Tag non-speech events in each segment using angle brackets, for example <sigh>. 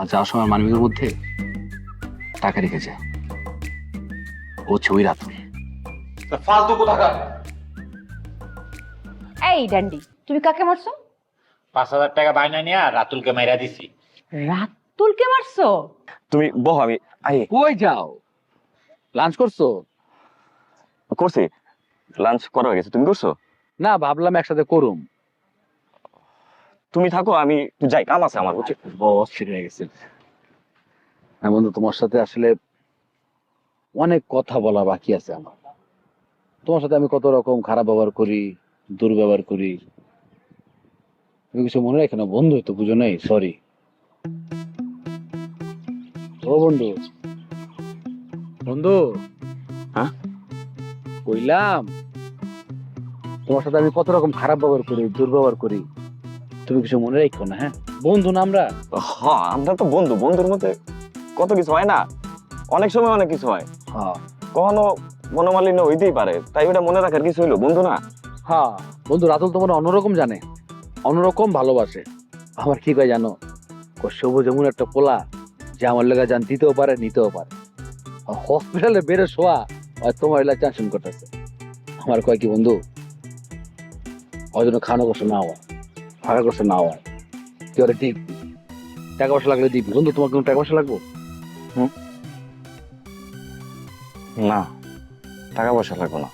আর যাওয়ার সময় মানবিকের মধ্যে টাকা রেখেছে। ও ছবি রাতুল ফালতু কোথাকার? এই ডান্ডি তুমি কাকে মারছো? পাঁচ হাজার টাকা বায়না নিয়ে রাতুলকে মাইরা দিছি। রাতুলকে মারছো? তুমি বহ আমি আই। কই যাও? লাঞ্চ করছ? করছি। লাঞ্চ করা হয়ে গেছে তুমি করছ? না ভাবলাম একসাথে করুম। তুমি থাকো আমি একটু যাই কাম আছে আমার বুঝছি? বস হয়ে গেছে। হ্যাঁ বন্ধু তোমার সাথে আসলে অনেক কথা বলা বাকি আছে আমার। তোমার সাথে আমি কত রকম খারাপ ব্যবহার করি দুর্ব্যবহার করি। তুমি কিছু মনে রাখে না বন্ধু তো বুঝো নাই সরি ও বন্ধু। বন্ধু। হ্যাঁ? কইলাম তোমার সাথে আমি কত রকম খারাপ ব্যবহার করি দুর্ব্যবহার করি। তুমি কিছু মনে রাখো না হ্যাঁ? বন্ধু না আমরা? হ্যাঁ আমরা তো বন্ধু। বন্ধুর মধ্যে কত কিছু হয় না? অনেক সময় অনেক কিছু হয়। হ্যাঁ। কখনো মনোমালিন্য হইতেই পারে তাই ওটা মনে রাখার কিছু হইল বন্ধু না? হ্যাঁ। বন্ধু রাতুল তোমার অন্যরকম জানে। অন্যরকম ভালোবাসে। আমার কি কয় জানো? সবুজ এমন একটা পোলা যে আমার লেগা জান দিতেও পারে নিতেও পারে। হসপিটালে বেড়ে শোয়া আর তোমার এলাকা টেনশন করতেছে। আমার কয় কি বন্ধু? ওই জন্য খানো কষ্ট না হয় ফাঁকা কষ্ট না ওরে ঠিক টাকা পয়সা লাগলে দিবি। বন্ধু, তোমার কোনো টাকা পয়সা লাগবো? না, টাকা পয়সা লাগবে না।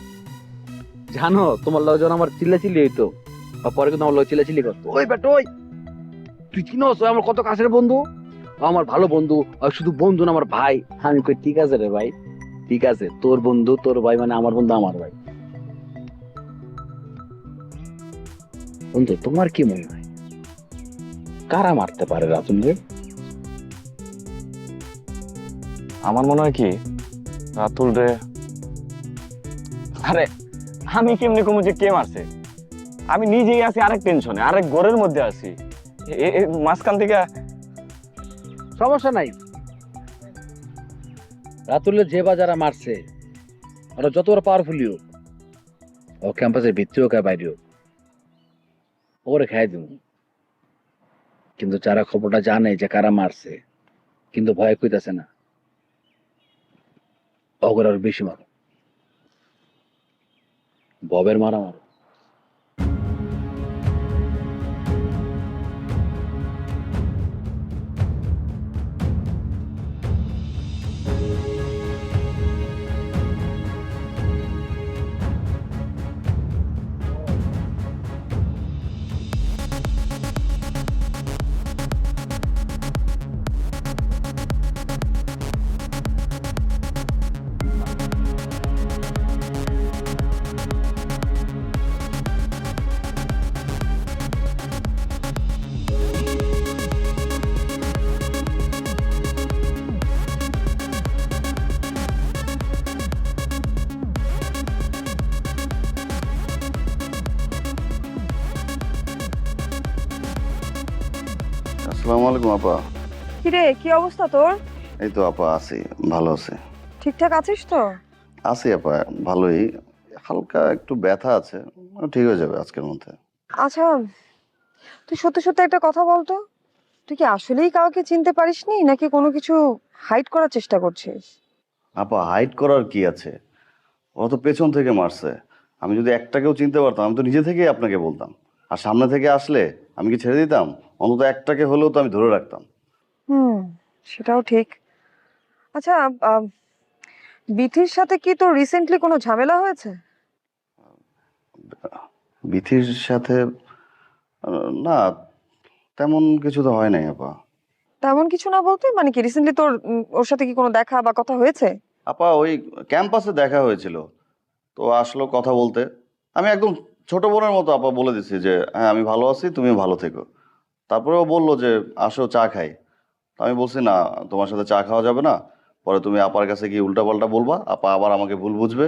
জানো, তোমার লগে যখন আমার চিল্লাচিল্লি হইতো পরে কিন্তু আমার লগে চিল্লাচিল্লি করতো। ওই বেটা, ওই! তুই চিনোস আমার কত কাছের বন্ধু? আমার ভালো বন্ধু শুধু বন্ধু না, আমার ভাই। আমি কই, ঠিক আছে রে ভাই, ঠিক আছে। তোর বন্ধু, তোর ভাই মানে আমার বন্ধু, আমার ভাই। বন্ধু তোমার কি মনে হয়? কারা মারতে পারে রাতুল রে আমার মনে হয় কি রাতুল রে। আরে আমি কেমনি কমু যে কে মারছে? আমি নিজেই আছি আরেক টেনশনে আরেক ঘরের মধ্যে আছি। মাঝখান থেকে সমস্যা নাই। রাতুলের যে বা যারা মারছে ওরা যত বড় পাওয়ারফুলি হোক ও ক্যাম্পাসের ভিত্তি হোক আর বাইরে হোক। ওরে খাই দিব কিন্তু যারা খবরটা জানে যে কারা মারছে, কিন্তু ভয় কইতাছে না, অগর আর বেশি মারো। ববের মারা মারো। আলাইকুম আপা। কিরে কি অবস্থা তোর? এই তো আপা আছি ভালো আছে। ঠিকঠাক আছিস তো? আছি আপা ভালোই। হালকা একটু ব্যথা আছে ঠিক হয়ে যাবে আজকের মধ্যে। আচ্ছা তুই সত্যি সত্যি একটা কথা বলতো? তুই কি আসলেই কাউকে চিনতে পারিসনি নাকি কোনো কিছু হাইড করার চেষ্টা করছিস? আপা হাইট করার কি আছে? ও তো পেছন থেকে মারছে। আমি যদি একটাকেও চিনতে পারতাম আমি তো নিজে থেকেই আপনাকে বলতাম। আর সামনে থেকে আসলে আমি কি ছেড়ে দিতাম? অন্তত একটাকে হলেও তো আমি ধরে রাখতাম। হুম সেটাও ঠিক। আচ্ছা বিথির সাথে কি তোর রিসেন্টলি কোনো ঝামেলা হয়েছে? বিথির সাথে আহ, না তেমন কিছু তো হয় নাই আপা। তেমন কিছু না বলতে? মানে কি রিসেন্টলি তোর উম, ওর সাথে কি কোনো দেখা বা কথা হয়েছে? আপা ওই ক্যাম্পাসে দেখা হয়েছিল। তো আসলো কথা বলতে। আমি একদম ছোট বোনের মতো আপা বলে দিছি যে হ্যাঁ আমি ভালো আছি তুমি ভালো থেকো। তারপরে ও বলল যে আসো চা খাই। তো আমি বলছি না তোমার সাথে চা খাওয়া যাবে না। পরে তুমি আপার কাছে গিয়ে উল্টাপাল্টা বলবা আপা আবার আমাকে ভুল বুঝবে।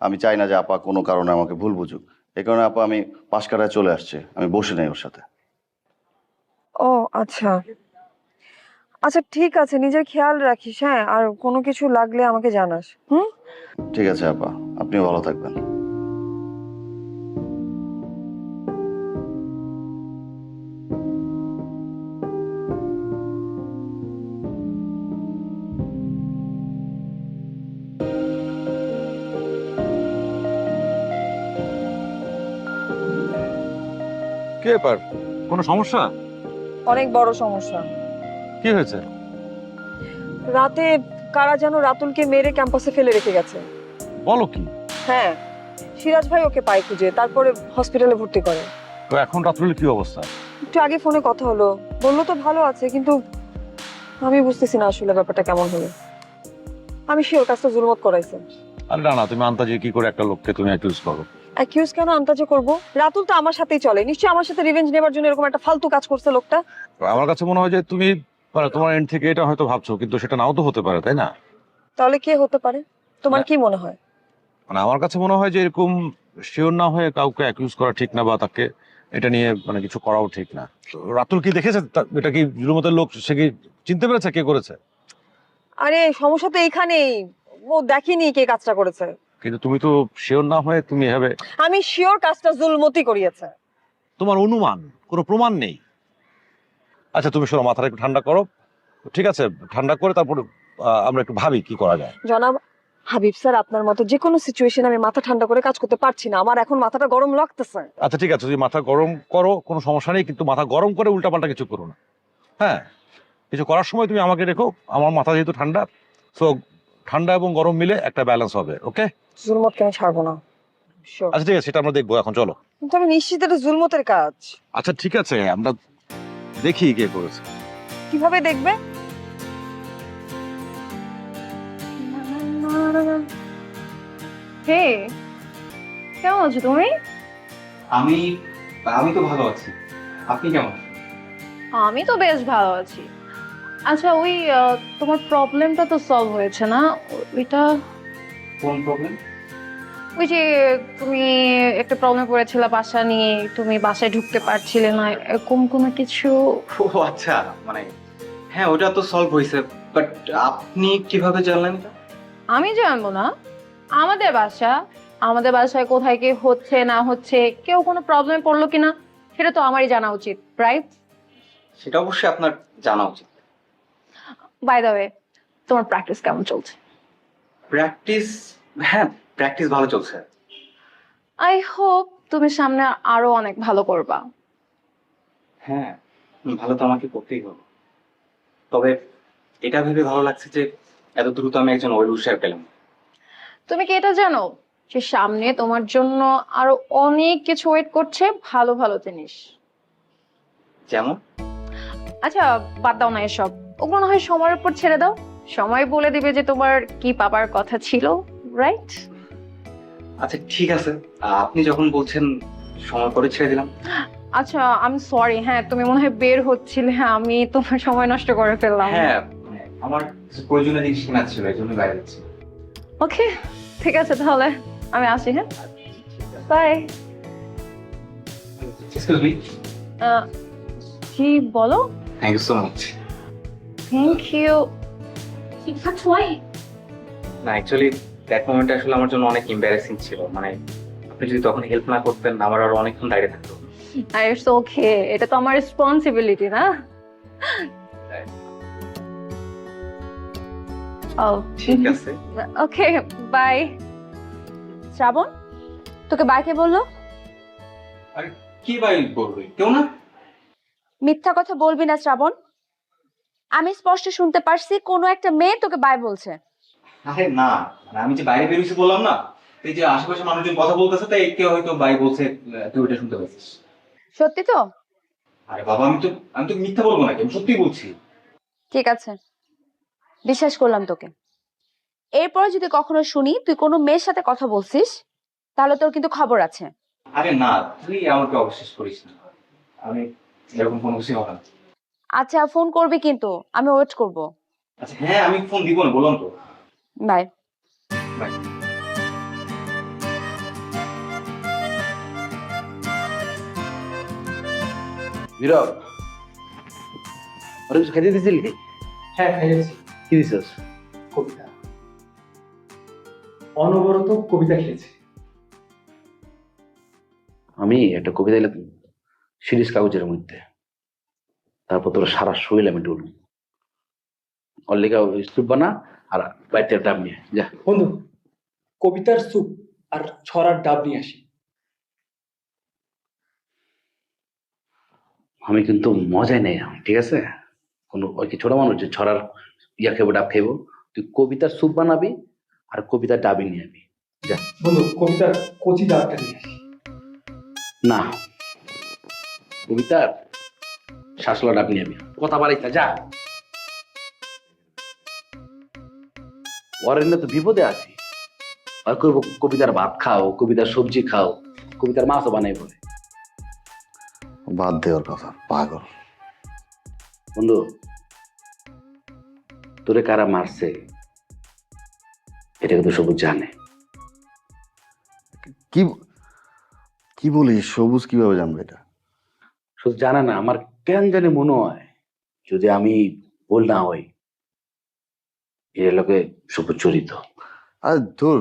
আমি চাই না যে আপা কোনো কারণে আমাকে ভুল বুঝুক। এই কারণে আপা আমি পাশ কাটায় চলে আসছি আমি বসে নেই ওর সাথে। ও আচ্ছা। আচ্ছা ঠিক আছে নিজের খেয়াল রাখিস হ্যাঁ আর কোনো কিছু লাগলে আমাকে জানাস হুম? ঠিক আছে আপা। আপনিও ভালো থাকবেন। কি ব্যাপার কোনো সমস্যা? অনেক বড় সমস্যা। কি হয়েছে? রাতে কারা যেন রাতুলকে মেরে ক্যাম্পাসে ফেলে রেখে গেছে। বলো কি? হ্যাঁ সিরাজ ভাই ওকে পায় খুঁজে তারপরে হসপিটালে ভর্তি করে। তো এখন রাত্রের কি অবস্থা? একটু আগে ফোনে কথা হলো। বলল তো ভালো আছে কিন্তু আমি বুঝতেছি না আসলে ব্যাপারটা কেমন হলো। আমি শিওর কাজটা জুলমত করাইছে। আরে না না তুমি আন্তাজে কি করে একটা লোককে তুমি অ্যাকিউজ করো? অ্যাকিউজ কেন আন্তাজে করব? রাতুল তো আমার সাথেই চলে। নিশ্চয়ই আমার সাথে রিভেঞ্জ নেবার জন্য এরকম একটা ফালতু কাজ করছে লোকটা। আমার কাছে মনে হয় যে তুমি মানে তোমার এন্ড থেকে এটা হয়তো ভাবছ কিন্তু সেটা নাও তো হতে পারে তাই না? তাহলে কে হতে পারে? তোমার কি মনে হয়? মানে আমার কাছে মনে হয় যে এরকম শিওর না হয়ে কাউকে অ্যাকিউজ করা ঠিক না বা তাকে এটা নিয়ে মানে কিছু করাও ঠিক না। তো রাতুল কি দেখেছে? এটা কি জুলুমতের লোক? সে কি চিনতে পেরেছে কে করেছে? আরে সমস্যা তো এইখানেই। ও দেখেনি কে কাজটা করেছে। কিন্তু তুমি তো শিওর না হয়ে তুমি এভাবে আমি শিওর কাজটা জুলমতি করিয়েছে। তোমার অনুমান কোনো প্রমাণ নেই। আচ্ছা তুমি শোনো মাথাটা একটু ঠান্ডা করো। ঠিক আছে ঠান্ডা করে তারপর আহ, আমরা একটু ভাবি কি করা যায়। জনাব হাবিব স্যার আপনার মতো যে কোনো সিচুয়েশন আমি মাথা ঠান্ডা করে কাজ করতে পারছি না। আমার এখন মাথাটা গরম লাগতেছে। আচ্ছা ঠিক আছে যদি মাথা গরম করো কোনো সমস্যা নেই কিন্তু মাথা গরম করে উল্টাপাল্টা কিছু করো না। হ্যাঁ কিছু করার সময় তুমি আমাকে রেখো আমার মাথা যেহেতু ঠান্ডা সো ঠান্ডা এবং গরম মিলে একটা ব্যালেন্স হবে ওকে জুলমতকে আমি ছাড়বো না? Sure. আচ্ছা ঠিক আছে সেটা আমরা দেখব এখন চলো। কিন্তু আমি নিশ্চিত এটা জুলমতের কাজ। আচ্ছা ঠিক আছে আমরা দেখি কে করেছে। কীভাবে দেখবে? হে কেমন আছো তুমি? আমি আমি তো ভালো আছি। আপনি কেমন? আমি তো বেশ ভালো আছি। আচ্ছা ওই তোমার প্রবলেমটা তো সলভ হয়েছে না? ওইটা? কোন প্রবলেম ওই যে তুমি একটা প্রবলেম পড়েছিলে বাসা নিয়ে তুমি বাসায় ঢুকতে পারছিলে না এরকম কোনো কিছু? ও আচ্ছা মানে হ্যাঁ ওটা তো সলভ হয়েছে বাট আপনি কীভাবে জানলেন আমি জানব না। আমাদের বাসা আমাদের বাসায় কোথায় কি হচ্ছে না হচ্ছে কেউ কোনো প্রবলেম পড়ল কিনা সেটা তো আমারই জানা উচিত রাইট সেটা অবশ্যই আপনার জানা উচিত। বাই দ্য ওয়ে তোমার প্র্যাকটিস কেমন চলছে? প্র্যাকটিস হ্যাঁ প্র্যাকটিস ভালো চলছে। আই হোপ তুমি সামনে আরও অনেক ভালো করবা। হ্যাঁ ভালো তো আমাকে করতেই হবে। তবে এটা ভেবে ভালো লাগছে যে এত দ্রুত আমি একজন ওয়েল উৎসাহ পেলাম। তুমি কি এটা জানো যে সামনে তোমার জন্য আরও অনেক কিছু ওয়েট করছে ভালো ভালো জিনিস? যেমন? আচ্ছা বাদ দাও না এসব। ওগুলো না হয় সময়ের উপর ছেড়ে দাও। সময় বলে দিবে যে তোমার কি পাবার কথা ছিল রাইট আচ্ছা ঠিক আছে। আপনি যখন বলছেন সময় করে ছেড়ে দিলাম। আচ্ছা আমি সরি হ্যাঁ তুমি মনে হয় বের হচ্ছিলে। হ্যাঁ আমি তোমার সময় নষ্ট করে ফেললাম। হ্যাঁ আমার কিছু প্রয়োজনীয় জিনিস কেনার ছিল এই জন্য বাইরে যাচ্ছি। ওকে ঠিক আছে তাহলে আমি আসি হ্যাঁ? বাই এক্সকিউজ মি জি বলো? Thank you so much thank you না অ্যাকচুয়ালি দ্যাট মোমেন্ট আসলে আমার জন্য অনেক এম্বারেসিং ছিল। মানে আপনি যদি তখন হেল্প না করতেন আমার আরও অনেকক্ষণ দাঁড়িয়ে থাকতো। ইটস ওকে এটা তো আমার রেসপন্সিবিলিটি না? ও ঠিক আছে। ওকে বাই শ্রাবণ তোকে বাইকে বলল? কি ভাই বলবে কেউ না? মিথ্যা কথা বলবি না শ্রাবণ। আমি স্পষ্ট শুনতে পারছি কোনো একটা মেয়ে তোকে বাই বলছে। আরে না মানে আমি যে বাইরে বেরিয়েছি বললাম না এই যে আশেপাশে মানুষজন কথা বলতেছে তাই কেউ হয়তো বাই বলছে তুই ওটা শুনতে পাচ্ছিস। সত্যি তো? আরে বাবা আমি তো আমি তো মিথ্যা বলব না আমি সত্যি বলছি। ঠিক আছে বিশ্বাস করলাম তোকে। এরপরে যদি কখনো শুনি তুই কোনো মেয়ের সাথে কথা বলছিস তাহলে তোর কিন্তু খবর আছে। আরে না তুই আমাকে অবিশ্বাস করিস না। আমি এরকম কোনো কিছু হবে না আচ্ছা ফোন করবি কিন্তু। আমি ওয়েট করব। আচ্ছা হ্যাঁ আমি ফোন দিব না বললাম তো। বাই বাই বিরব ওরা কিছু খেতে দিছিলি? হ্যাঁ খেয়েছি কি দিছিস? কবিতা। অনবরত কবিতা খেয়েছি। আমি একটা কবিতা লিখলাম সিরিজ কাগজের মধ্যে। তারপর তোর সারা শরীর আমি ডুলু অল্লিকা স্তুপ বানা আর বাড়িতে ডাব নিয়ে যা। বন্ধু কবিতার স্যুপ আর ছড়ার ডাব নিয়ে আসি। আমি কিন্তু মজাই নেই ঠিক আছে? কোনো ওই কি ছোট মানুষ যে ছড়ার ইয়া খেবো ডাব খেবো তুই কবিতার স্যুপ বানাবি আর কবিতার ডাবি নিয়ে আবি। যা। বন্ধু কবিতার কচি ডাবটা নিয়ে আসি। না। কবিতার শাসলা নিয়ে আবি কথা বাড়াইতা যা। এনে তো বিপদে আছি। আর করব কবিতার ভাত খাও কবিতার সবজি খাও কবিতার মাছও বানাই বলে বাদ দেওয়ার কথা পাগল। বন্ধু তোরে কারা মারছে এটা কিন্তু সবুজ জানে। কি কি বলিস সবুজ কীভাবে জানবে এটা? শুধু জানে না আমার কেন জানি মনে হয় যদি আমি বল না হই এর লোকে সবুজ আর তোর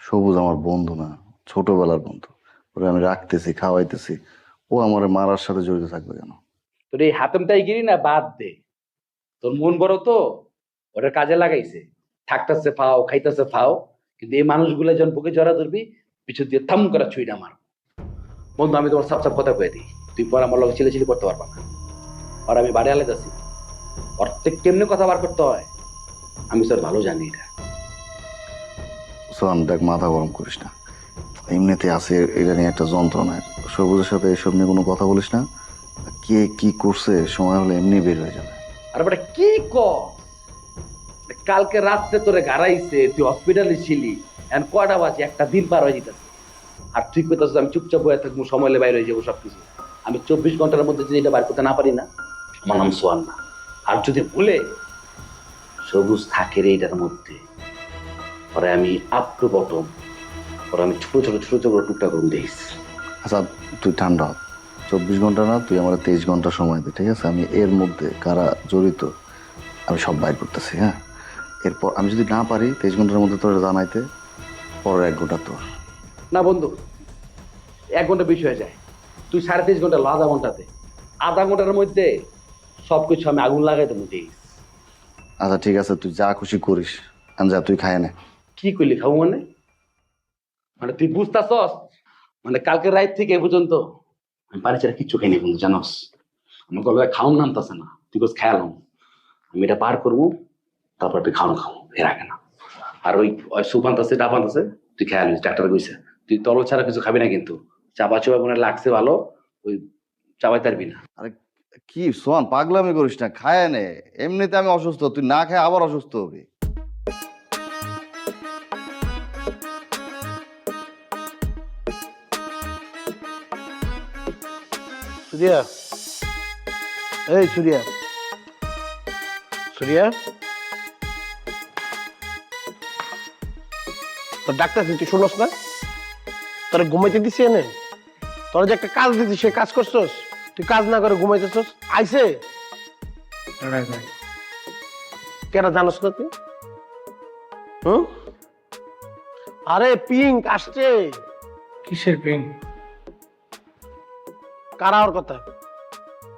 সবুজ আমার বন্ধু না ছোটবেলার বন্ধু। ওরে আমি রাখতেছি খাওয়াইতেছি ও আমার মারার সাথে জড়িত থাকবে কেন? তোর এই হাতমটাই গিরি না বাদ দে। তোর মন বড় তো ওটা কাজে লাগাইছে। থাকতেছে ফাও খাইতেছে ফাও কিন্তু এই মানুষগুলো যখন বুকে জড়া ধরবি পিছু দিয়ে থাম করা ছুঁইটা মার বন্ধু আমি তোমার সাপ সাপ কথা কয়ে দিই। তুই পর আমার লগে চিলে চিলি করতে পারবা না। আর আমি বাড়ি আলাদাছি প্রত্যেক কেমনে কথা বার করতে হয় আমি স্যার ভালো জানি এটা। সোহান দেখ মাথা গরম করিস না। এমনিতে আছে এটা নিয়ে একটা যন্ত্রণায় সবুজের সাথে এসব নিয়ে কোনো কথা বলিস না। কে কি করছে সময় হলে এমনি বের হয়ে যাবে। আর বেটা কি ক কালকে রাত্রে তোরে গাড়াইছে তুই হসপিটালে ছিলি এখন কয়টা বাজে? একটা দিন পার হয়ে যেতেছে আর তুই কইতাছিস আমি চুপচাপ হয়ে থাকব, সময় বাইরে হয়ে যাব সবকিছু। আমি চব্বিশ ঘণ্টার মধ্যে যদি এটা বার করতে না পারি না, আমার নাম সোয়ান না। আর যদি ভুলে সবুজ থাকে রে এটার মধ্যে, পরে আমি আপ টু বটম পরে আমি ছোট ছোট ছোট ছোট টুকটা করুন দিস আচ্ছা তুই ঠান্ডা হ। চব্বিশ ঘণ্টা না, তুই আমার তেইশ ঘণ্টা সময় দে, ঠিক আছে? আমি এর মধ্যে কারা জড়িত, আমি সব বাইর করতেছি হ্যাঁ? এরপর আমি যদি না পারি, তেইশ ঘণ্টার মধ্যে তোর জানাইতে, পরের এক ঘণ্টা তোর। না বন্ধু এক ঘণ্টা বেশি হয়ে যায়। তুই সাড়ে তেইশ ঘণ্টা আধা ঘন্টাতে আধা ঘণ্টার মধ্যে সব কিছু আমি আগুন লাগাই দেবো দিস আচ্ছা ঠিক আছে তুই যা খুশি করিস। আমি যা তুই খায় না। কি করলি খাব মানে? মানে তুই বুঝতাছস? মানে কালকে রাত থেকে এ পর্যন্ত আমি পানি ছাড়া কিচ্ছু খাইনি বন্ধু জানস? আমার গলায় খাওন নামতাছে না। তুই কোস খেয়ালাম আমি এটা পার করব তারপর তুই খাওয়ানো খাব এর আগে না। আর ওই সুপান্ত আছে ডাবান্ত আছে তুই খেয়াল ডাক্তার কইছে। তুই তরল ছাড়া কিছু খাবি না কিন্তু। চাপা চোপা মনে লাগছে ভালো ওই চাপাই পারবি না। কি সোহান পাগলামি করিস না খায় নে। এমনিতে আমি অসুস্থ তুই না খায় আবার অসুস্থ হবি। সুরিয়া। এই সুরিয়া। সুরিয়া? তোর ডাক্তার তুই শুনস না? তোরা ঘুমাইতে দিছি এনে? তোরা যে একটা কাজ দিছি সে কাজ করছস? তুই কাজ না করে ঘুমাইতেছস? আইছে? কেন জানোস না তুই? হুম? আরে পিঙ্ক আসছে। কিসের পেন কারা ওর কথা?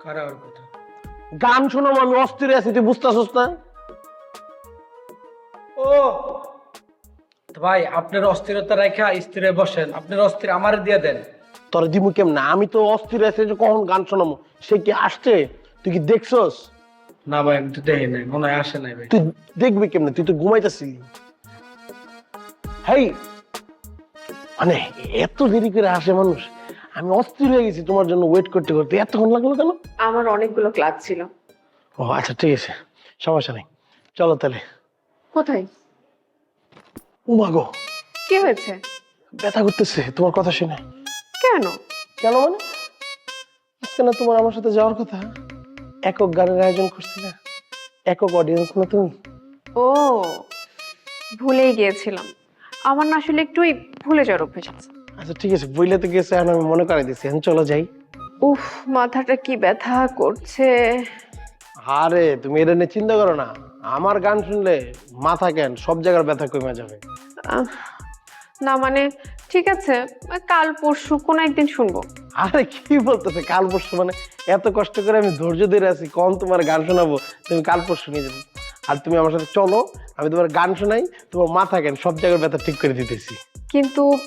কারা ওর কথা? গান শোনো আমি অস্থির আছি তুই বুঝতেছস না? ও! ভাই আপনার অস্থিরতা রেখা স্থিরে বসেন। আপনার অস্থির আমার দিয়ে দেন। তোর দিমু কেমন? আমি তো অস্থির আছে যে কখন গান শোনাবো সে কি আসছে? তুই কি দেখছস? না ভাই আমি তো দেখি নাই মনে হয় আসে নাই ভাই। তুই দেখবি কেমনে? তুই তো ঘুমাইতেছিলি। হেই! মানে এত দেরি করে আসে মানুষ। আমি অস্থির হয়ে গেছি তোমার জন্য ওয়েট করতে করতে। এতক্ষণ লাগল কেন? আমার অনেকগুলো ক্লাস ছিল। ও আচ্ছা ঠিক আছে। সমস্যা নেই। চলো তাহলে। কোথায়? উমাগো কি হয়েছে? ব্যথা করতেছে তোমার কথা শুনে। কেন? কেন মানে? আজকে না তোমার আমার সাথে যাওয়ার কথা। একক গানের আয়োজন করছি না। একক অডিয়েন্স না তুমি। ও ভুলেই গিয়েছিলাম। আমার না আসলে একটু ভুলে যাওয়ার অভ্যেস আছে। আচ্ছা ঠিক আছে বইলে তো গেছে এখন আমি মনে করাই দিচ্ছি এখন চলো যাই। উফ মাথাটা কি ব্যথা করছে। আরে তুমি এটা নিয়ে চিন্তা করো না। আমার গান শুনলে মাথা কেন? সব জায়গার ব্যথা কমে যাবে। আহ, না মানে ঠিক আছে কাল পরশু কোনো একদিন শুনব। আরে কি বলতেছে কাল পরশু মানে এত কষ্ট করে আমি ধৈর্য ধরে আছি কম তোমার গান শোনাবো? তুমি কাল পরশু নিয়ে যাবে। আর তুমি আমার সাথে চলো আমি তোমার গান শোনাই তোমার মাথা কেন? সব জায়গার ব্যথা ঠিক করে দিতেছি। কিন্তু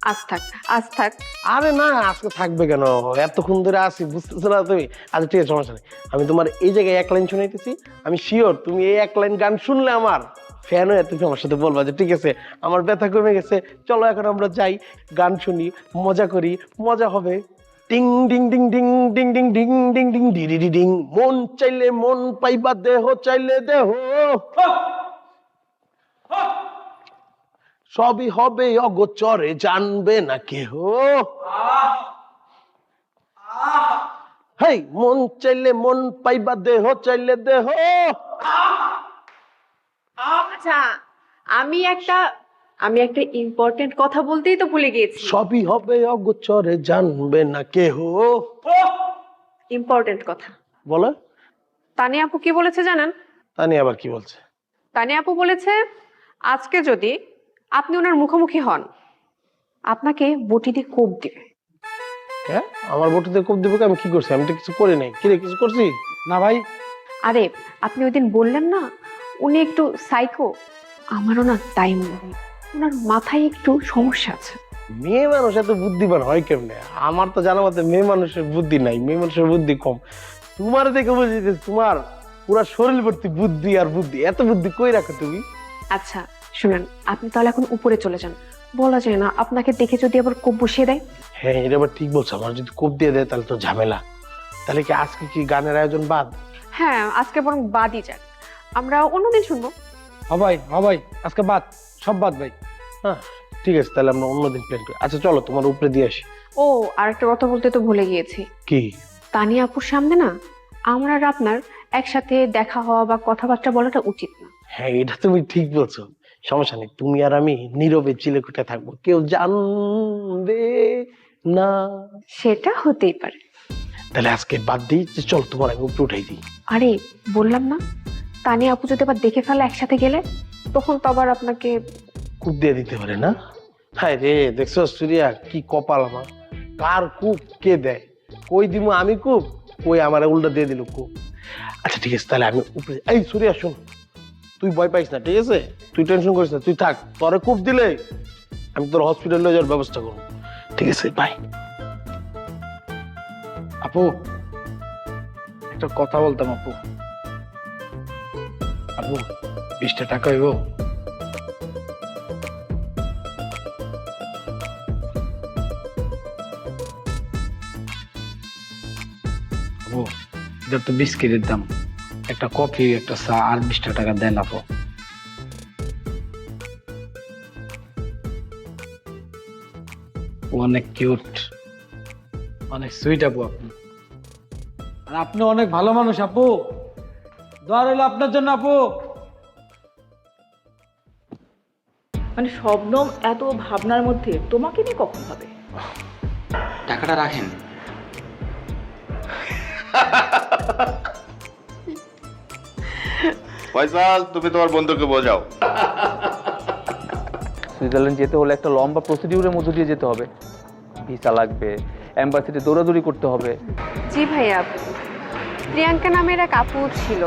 আজ থাক আজ থাক আরে না আজকে থাকবে কেন এতক্ষণ ধরে আসি বুঝতেছো না তুমি আচ্ছা ঠিক আছে সমস্যা নেই আমি তোমার এই জায়গায় এক লাইন শুনাইতেছি আমি শিওর তুমি এই এক লাইন গান শুনলে আমার ফ্যান হয়ে তুমি আমার সাথে বলবা যে ঠিক আছে আমার ব্যথা কমে গেছে চলো এখন আমরা যাই গান শুনি মজা করি মজা হবে ডিং ডিং ডিং ডিং ডিং ডিং ডিং ডিং ডিং ডি ডি মন চাইলে মন পাইবা দেহ চাইলে দেহ সবই হবে অগোচরে জানবে না কেহ। হেই মন চাইলে মন পাইবা দেহ চাইলে দেহ। আচ্ছা আমি একটা আমি একটা ইম্পর্টেন্ট কথা বলতেই তো ভুলে গিয়েছি। সবই হবে অগোচরে জানবে না কেহ। ইম্পর্টেন্ট কথা। বলো। তানিয়া আপু কি বলেছে জানেন? তানি আবার কি বলছে? তানিয়া আপু বলেছে আজকে যদি আপনি ওনার মুখোমুখি হন। আপনাকে বটিতে কোপ দিবে। হ্যাঁ? আমার বটুতে কোপ দেবো আমি কি করছি? আমি তো কিছু করি নাই। কি রে কিছু করছি? না ভাই। আরে আপনি ওই দিন বললেন না উনি একটু সাইকো আমারও না তাই মনে হয়। ওনার মাথায় একটু সমস্যা আছে। মেয়ে মানুষ এত বুদ্ধিমান হয় কেমনে? আমার তো জানা মতে মেয়ে মানুষের বুদ্ধি নাই। মেয়ে মানুষের বুদ্ধি কম। তোমার দেখে বুঝি যে তোমার পুরা শরীর ভর্তি বুদ্ধি আর বুদ্ধি। এত বুদ্ধি কই রাখো তুমি? আচ্ছা শুনেন আপনি তাহলে এখন উপরে চলে যান। বলা যায় না আপনাকে দেখে যদি আবার কোপ বসিয়ে দেয়। হ্যাঁ এটা আবার ঠিক বলছো। আমার যদি কোপ দিয়ে দেয় তাহলে তো ঝামেলা। তাহলে কি আজকে কি গানের আয়োজন বাদ? হ্যাঁ আজকে বরং বাদই যাক। আমরা অন্যদিন শুনব। হ ভাই হ ভাই আজকে বাদ সব বাদ ভাই। হ্যাঁ ঠিক আছে তাহলে আমরা অন্যদিন প্ল্যান করি। আচ্ছা চলো তোমার উপরে দিয়ে আসি। ও আরেকটা কথা বলতে তো ভুলে গিয়েছি। কি? তানিয়া আপুর সামনে না আমার আর আপনার একসাথে দেখা হওয়া বা কথাবার্তা বলাটা উচিত না। হ্যাঁ এটা তুমি ঠিক বলছো। সমস্যা নেই। তুমি আর আমি নীরবে চিলেকুটে থাকব। কেউ জানবে না। সেটা হতেই পারে। তাহলে আজকে বাদ দিই যে চল তোমার আমি উপরে উঠাই দিই। আরে বললাম না। তানিয়া আপু যদি আবার দেখে ফেলে একসাথে গেলে তখন তো আবার আপনাকে কূপ দিয়ে দিতে পারে না? হায় রে দেখছ সুরিয়া কি কপাল আমার। কার কূপ কে দেয়? কই দিমু আমি কূপ? কই আমার উল্টা দিয়ে দিল কূপ? আচ্ছা ঠিক আছে তাহলে আমি উপরে এই সুরিয়া শোন। তুই ভয় পাইস না, ঠিক আছে? তুই টেনশন করিস না, তুই থাক। তোরে কূপ দিলে আমি তোর হসপিটালে যাওয়ার ব্যবস্থা করব। ঠিক আছে বাই আপু, একটা কথা বলতাম আপু। আপু, বিশটা টাকা হইব। আপু, এটা তো বিস্কিটের দাম। একটা কফি একটা চা আর বিশটা টাকা দেন আপু। অনেক কিউট। অনেক সুইট আপু আপনি। আর আপনি অনেক ভালো মানুষ আপু। দোয়া রইল আপনার জন্য আপু। মানে শবনম এত ভাবনার মধ্যে তোমাকে নিয়ে কখন হবে? টাকাটা রাখেন। <laughs> ফয়সাল তুমি তোমার বন্ধুকে বোঝাও। সুইজারল্যান্ড যেতে হলে একটা লম্বা প্রসিডিউরের মধ্য দিয়ে যেতে হবে। ভিসা লাগবে অ্যাম্বাসিতে দৌড়াদৌড়ি করতে হবে। জি ভাইয়া প্রিয়াঙ্কা নামের এক আপু ছিল।